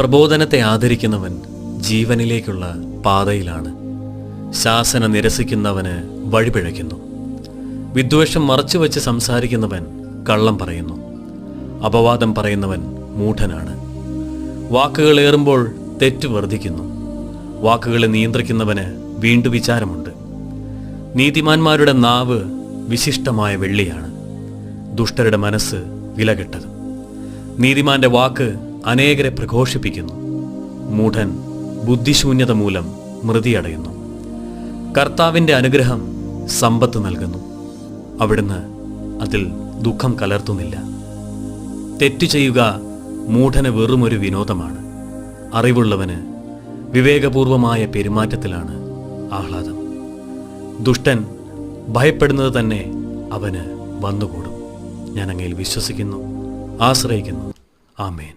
പ്രബോധനത്തെ ആദരിക്കുന്നവൻ ജീവനിലേക്കുള്ള പാതയിലാണ്. ശാസന നിരസിക്കുന്നവന് വഴിപിഴയ്ക്കുന്നു. വിദ്വേഷം മറച്ചു മറച്ചുവെച്ച് സംസാരിക്കുന്നവൻ കള്ളം പറയുന്നു. അപവാദം പറയുന്നവൻ മൂഢനാണ്. വാക്കുകൾ ഏറുമ്പോൾ തെറ്റ് വർദ്ധിക്കുന്നു. വാക്കുകളെ നിയന്ത്രിക്കുന്നവന് വീണ്ടും വിചാരമുണ്ട്. നീതിമാന്മാരുടെ നാവ് വിശിഷ്ടമായ വെള്ളിയാണ്. ദുഷ്ടരുടെ മനസ്സ് വിലകെട്ടത്. നീതിമാന്റെ വാക്ക് അനേകരെ പ്രഘോഷിപ്പിക്കുന്നു. മൂഢൻ ബുദ്ധിശൂന്യത മൂലം മൃതിയടയുന്നു. കർത്താവിന്റെ അനുഗ്രഹം സമ്പത്ത് നൽകുന്നു. അവിടുന്ന് അതിൽ ദുഃഖം കലർത്തുന്നില്ല. തെറ്റു ചെയ്യുക മൂഢന് വെറുമൊരു വിനോദമാണ്. അറിവുള്ളവന് വിവേകപൂർവമായ പെരുമാറ്റത്തിലാണ് ആഹ്ലാദം. ദുഷ്ടൻ ഭയപ്പെടുന്നത് തന്നെ അവന് വന്നുകൂടും. ഞാൻ അങ്ങയിൽ വിശ്വസിക്കുന്നു ആശ്രയിക്കുന്നു. ആമേൻ.